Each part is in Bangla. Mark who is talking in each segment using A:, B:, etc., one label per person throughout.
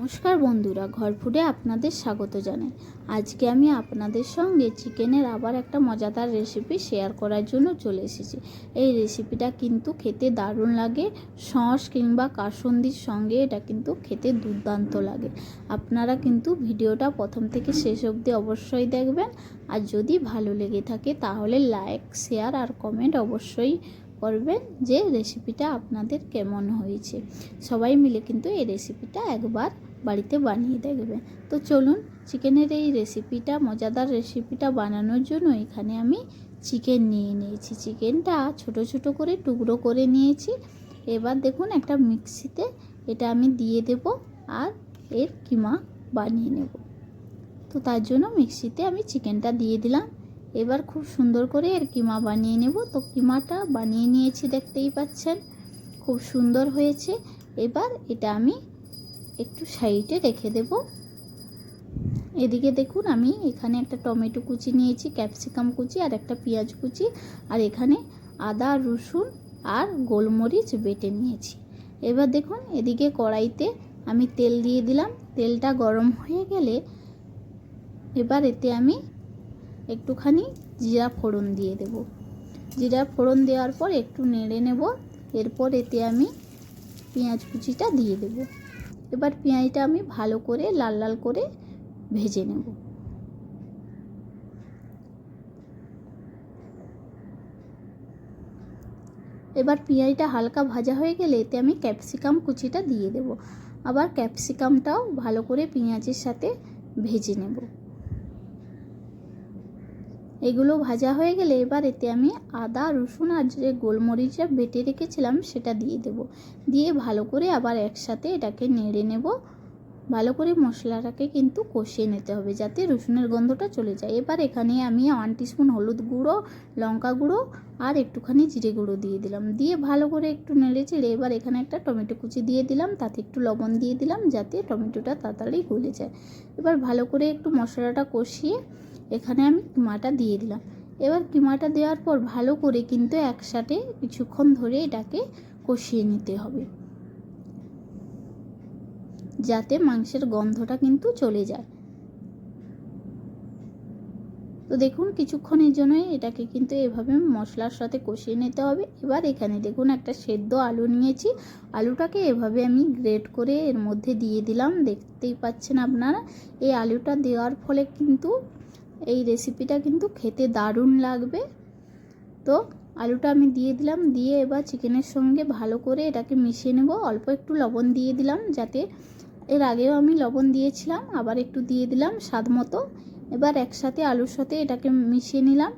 A: নমস্কার বন্ধুরা, ঘর ফুডে আপনাদের স্বাগত জানাই। আজকে আমি আপনাদের সঙ্গে চিকেনের আবার একটা মজাদার রেসিপি শেয়ার করার জন্য চলে এসেছি। এই রেসিপিটা কিন্তু খেতে দারুণ লাগে, সস কিংবা কাসন্দির সঙ্গে এটা কিন্তু খেতে দুর্দান্ত লাগে। আপনারা কিন্তু ভিডিওটা প্রথম থেকে শেষ অবধি অবশ্যই দেখবেন। আর যদি ভালো লেগে থাকে তাহলে লাইক শেয়ার আর কমেন্ট অবশ্যই করবেন যে রেসিপিটা আপনাদের কেমন হয়েছে। সবাই মিলে কিন্তু এই রেসিপিটা একবার বাড়িতে বানিয়ে দেখবেন তো চলুন চিকেনের এই রেসিপিটা মজাদার রেসিপিটা বানানোর জন্য এখানে আমি চিকেন নিয়ে নিয়েছি। চিকেনটা ছোট ছোট করে টুকরো করে নিয়েছি। এবার দেখুন একটা মিক্সিতে এটা আমি দিয়ে দেব আর এর কিমা বানিয়ে নেব। তো তার জন্য মিক্সিতে আমি চিকেনটা দিয়ে দিলাম। এবার খুব সুন্দর করে এর কিমা বানিয়ে নেব। তো কিমাটা বানিয়ে নিয়েছি, দেখতেই পাচ্ছেন। খুব সুন্দর হয়েছে। এবার এটা আমি একটু সাইডে রেখে দেব। এদিকে দেখুন, আমি এখানে একটা টমেটো কুচি নিয়েছি, ক্যাপসিকাম কুচি আর একটা পেঁয়াজ কুচি। আর এখানে আদা, রসুন আর গোলমরিচ বেটে নিয়েছি। এবার দেখুন, এদিকে কড়াইতে আমি তেল দিয়ে দিলাম। তেলটা গরম হয়ে গেলে এবার এতে আমি একটুখানি জিরা ফোড়ন দিয়ে দেব। জিরা ফোড়ন দেওয়ার পর একটু নেড়ে নেব। এরপর এতে আমি পেঁয়াজ কুচিটা দিয়ে দেব। এবার পেঁয়াজটা আমি ভালো করে লাল লাল করে ভেজে নেব। এবার পেঁয়াজটা হালকা ভাজা হয়ে গেলে এতে আমি ক্যাপসিকাম কুচিটা দিয়ে দেব। আবার ক্যাপসিকামটাও ভালো করে পেঁয়াজের সাথে ভেজে নেব। এগুলো ভাজা হয়ে গেলে এবার এতে আমি আদা, রসুন আর যে গোলমরিচটা বেটে রেখেছিলাম সেটা দিয়ে দেব। দিয়ে ভালো করে আবার একসাথে এটাকে নেড়ে নেব। ভালো করে মশলাটাকে কিন্তু কষিয়ে নিতে হবে যাতে রসুনের গন্ধটা চলে যায়। এবার এখানে আমি ওয়ান টিস্পুন হলুদ গুঁড়ো, লঙ্কা গুঁড়ো আর একটুখানি জিরে গুঁড়ো দিয়ে দিলাম। দিয়ে ভালো করে একটু নেড়ে চেড়ে এবার এখানে একটা টমেটো কুচি দিয়ে দিলাম। তাতে একটু লবণ দিয়ে দিলাম যাতে টমেটোটা তাড়াতাড়ি গলে যায়। এবার ভালো করে একটু মশলাটা কষিয়ে এখানে আমি কিমাটা দিয়ে দিলাম। এবার কিমাটা দেওয়ার পর ভালো করে কিন্তু একসাথে কিছুক্ষণ ধরে এটাকে কষিয়ে নিতে হবে। যাতে মাংসের গন্ধটা কিন্তু চলে যায়। তো দেখুন, কিছুক্ষণের জন্যই এটাকে কিন্তু এভাবে মশলার সাথে কষিয়ে নিতে হবে। এবার এখানে দেখুন, একটা সেদ্ধ আলু নিয়েছি। আলুটাকে এভাবে আমি গ্রেট করে এর মধ্যে দিয়ে দিলাম। দেখতেই পাচ্ছেন আপনারা, এই আলুটা দেওয়ার ফলে কিন্তু এই রেসিপিটা কিন্তু খেতে দারুণ লাগবে। তো আলুটা আমি দিয়ে দিলাম, দিয়ে এবার চিকেনের সঙ্গে ভালো করে এটাকে মিশিয়ে নেব। অল্প একটু লবণ দিয়ে দিলাম যাতে এর আগেও আমি লবণ দিয়েছিলাম, আবার একটু দিয়ে দিলাম স্বাদ মতো। এবার একসাথে আলুর সাথে এটাকে মিশিয়ে নিলাম।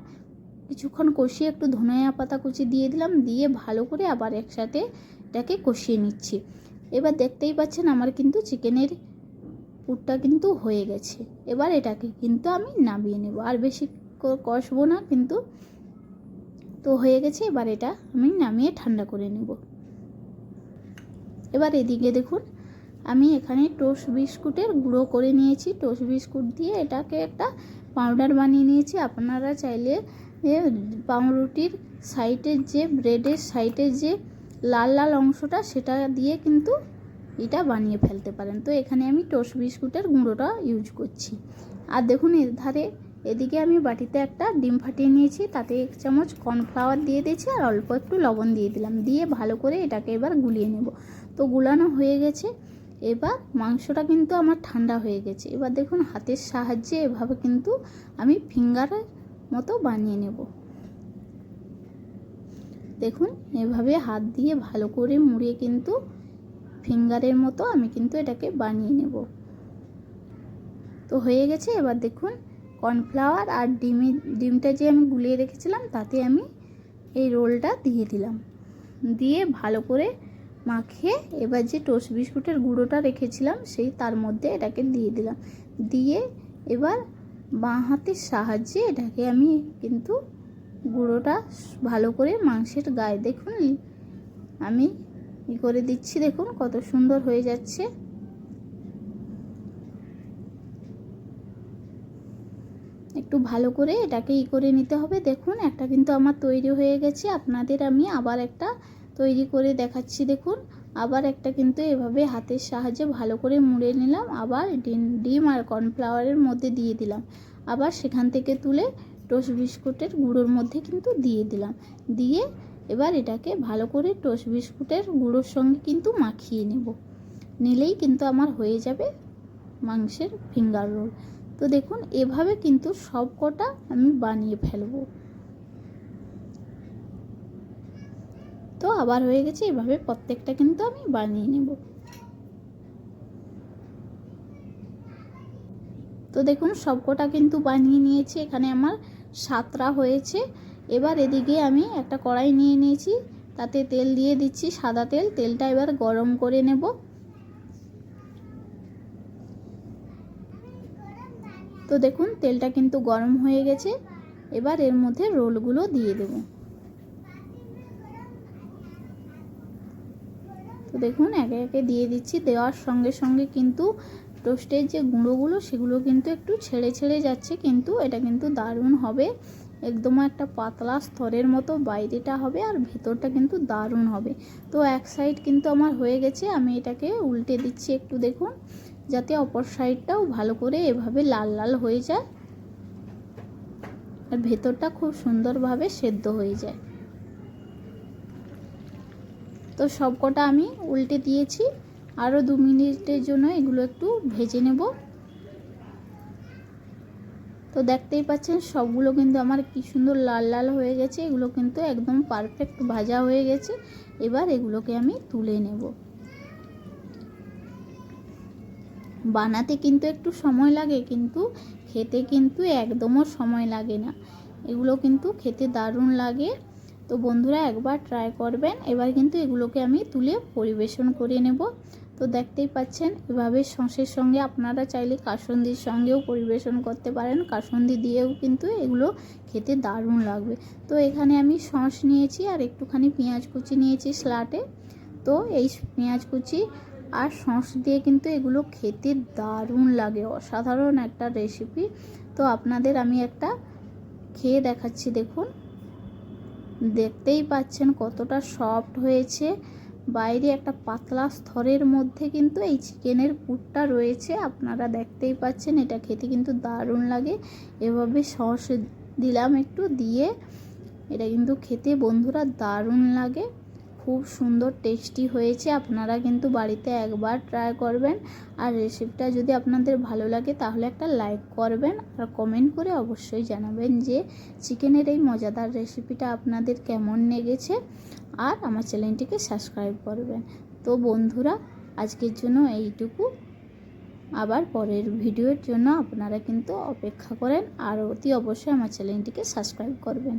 A: কিছুক্ষণ কষিয়ে একটু ধনিয়া পাতা কুচি দিয়ে দিলাম, দিয়ে ভালো করে আবার একসাথে এটাকে কষিয়ে নিচ্ছি। এবার দেখতেই পাচ্ছেন আমার কিন্তু চিকেনের পুরটা কিন্তু হয়ে গেছে। এবার এটাকে কিন্তু আমি নামিয়ে নেব। আর বেশি কষবো না কিন্তু। তো হয়ে গেছে, এবার এটা আমি নামিয়ে ঠান্ডা করে নেব। এবার এদিকে দেখুন, আমি এখানে টোস্ট বিস্কুটের গুঁড়ো করে নিয়েছি। টোস্ট বিস্কুট দিয়ে এটাকে একটা পাউডার বানিয়ে নিয়েছি। আপনারা চাইলে পাউরুটির সাইডের যে, ব্রেডের সাইডের যে লাল লাল অংশটা, সেটা দিয়ে কিন্তু এটা বানিয়ে ফেলতে পারেন। তো এখানে আমি টোস্ট বিস্কুটের গুঁড়োটা ইউজ করছি। আর দেখুন, এর ধারে এদিকে আমি বাটিতে একটা ডিম ফাটিয়ে নিয়েছি। তাতে এক চামচ কর্নফ্লাওয়ার দিয়ে দিয়েছি আর অল্প একটু লবণ দিয়ে দিলাম। দিয়ে ভালো করে এটাকে এবার গুলিয়ে নেব। তো গুলানো হয়ে গেছে। এবার মাংসটা কিন্তু আমার ঠান্ডা হয়ে গেছে। এবার দেখুন, হাতের সাহায্যে এভাবে কিন্তু আমি ফিঙ্গারের মতো বানিয়ে নেব। দেখুন, এভাবে হাত দিয়ে ভালো করে মুড়িয়ে কিন্তু ফিঙ্গারের মতো আমি কিন্তু এটাকে বানিয়ে নেব। তো হয়ে গেছে, এবার দেখুন কর্নফ্লাওয়ার আর ডিমে, ডিমটা যে আমি গুলিয়ে রেখেছিলাম তাতে আমি এই রোলটা দিয়ে দিলাম। দিয়ে ভালো করে মাখিয়ে এবার যে টোস্ট বিস্কুটের গুঁড়োটা রেখেছিলাম সেই তার মধ্যে এটাকে দিয়ে দিলাম। দিয়ে এবার বাঁ হাতের সাহায্যে এটাকে আমি কিন্তু গুঁড়োটা ভালো করে মাংসের গায়ে দেখুন আমি ই করে দিচ্ছি দেখুন, কত সুন্দর হয়ে যাচ্ছে। একটু ভালো করে এটাকে ই করে নিতে হবে। দেখুন, একটা কিন্তু আমার তৈরি হয়ে গেছে। আপনাদের আমি আবার একটা তৈরি করে দেখাচ্ছি, দেখুন। আবার একটা কিন্তু এভাবে হাতের সাহায্যে ভালো করে মুড়ে নিলাম। আবার ডিম ডিম আর কর্নফ্লাওয়ারের মধ্যে দিয়ে দিলাম। আবার সেখান থেকে তুলে টোস্ট বিস্কুটের গুঁড়োর মধ্যে কিন্তু দিয়ে দিলাম। দিয়ে এবার এটাকে ভালো করে টোস্ট বিস্কুটের গুঁড়োর সঙ্গে কিন্তু মাখিয়ে নেব। নিলেই কিন্তু আমার হয়ে যাবে মাংসের ফিঙ্গার রোল। তো দেখুন, এভাবে কিন্তু সব কটা আমি বানিয়ে ফেলব। তো আবার হয়ে গেছে, এভাবে প্রত্যেকটা কিন্তু আমি বানিয়ে নেব। তো দেখুন সবকটা কিন্তু বানিয়ে নিয়েছি। এখানে আমার সাতটা হয়েছে। এবার এদিকে আমি একটা কড়াই নিয়ে নিয়েছি, তাতে তেল দিয়ে দিচ্ছি সাদা তেল, তেলটা এবার গরম করে নেব। তো দেখুন, তেলটা কিন্তু গরম হয়ে গেছে, এবার এর মধ্যে রোলগুলো দিয়ে দেব। তো দেখুন, একে একে দিয়ে দিচ্ছি, দেওয়ার সঙ্গে সঙ্গে কিন্তু টোস্টের যে গুঁড়োগুলো, সেগুলো কিন্তু একটু ছেড়ে ছেড়ে যাচ্ছে, কিন্তু এটা কিন্তু দারুণ হবে। একদম একটা পাতলা স্তরের মতো বাইরেটা হবে আর ভেতরটা কিন্তু দারুণ হবে। তো এক সাইড কিন্তু আমার হয়ে গেছে, আমি এটাকে উল্টে দিচ্ছি একটু দেখুন, যাতে অপর সাইডটাও ভালো করে এভাবে লাল লাল হয়ে যায় আর ভেতরটা খুব সুন্দরভাবে সেদ্ধ হয়ে যায়। তো সবকটা আমি উল্টে দিয়েছি, আরও দু মিনিটের জন্য এগুলো একটু ভেজে নেব। তো দেখতেই পাচ্ছেন, সবগুলো কিন্তু আমার কি সুন্দর লাল লাল হয়ে গেছে। এগুলো কিন্তু একদম পারফেক্ট ভাজা হয়ে গেছে। এবার এগুলোকে আমি তুলে নেব। বানাতে কিন্তু একটু সময় লাগে, কিন্তু খেতে কিন্তু একদমও সময় লাগে না। এগুলো কিন্তু খেতে দারুণ লাগে। তো বন্ধুরা একবার ট্রাই করবেন। এবার কিন্তু এগুলোকে আমি তুলে পরিবেশন করে নেব। তো দেখতেই পাচ্ছেন, এভাবে সসের সঙ্গে আপনারা চাইলে কাসন্দির সঙ্গেও পরিবেশন করতে পারেন। কাসন্দি দিয়েও কিন্তু এগুলো খেতে দারুণ লাগবে। তো এখানে আমি সস নিয়েছি আর একটুখানি পেঁয়াজ কুচি নিয়েছি স্লাটে। তো এই পেঁয়াজ কুচি আর সস দিয়ে কিন্তু এগুলো খেতে দারুণ লাগে, অসাধারণ একটা রেসিপি তো আপনাদের আমি একটা খেয়ে দেখাচ্ছি, দেখুন। দেখতেই পাচ্ছেন কতটা সফট হয়েছে। বাইরে একটা পাতলা স্তরের মধ্যে কিন্তু এই চিকেনের পুরটা রয়েছে। আপনারা দেখতেই পাচ্ছেন, এটা খেতে কিন্তু দারুণ লাগে। এভাবে সস দিলাম একটু দিয়ে। এটা কিন্তু খেতে বন্ধুরা দারুণ লাগে। খুব সুন্দর টেস্টি হয়েছে। আপনারা কিন্তু বাড়িতে একবার ট্রাই করবেন। আর রেসিপিটা যদি আপনাদের ভালো লাগে, তাহলে একটা লাইক করবেন। আর কমেন্ট করে অবশ্যই জানাবেন যে চিকেনের এই মজাদার রেসিপিটা আপনাদের কেমন লেগেছে। আর আমার চ্যানেলটিকে সাবস্ক্রাইব করবেন। তো বন্ধুরা, আজকের জন্য এইটুকু। আবার পরের ভিডিওর জন্য আপনারা কিন্তু অপেক্ষা করেন। আর অতি অবশ্যই আমার চ্যানেলটিকে সাবস্ক্রাইব করবেন।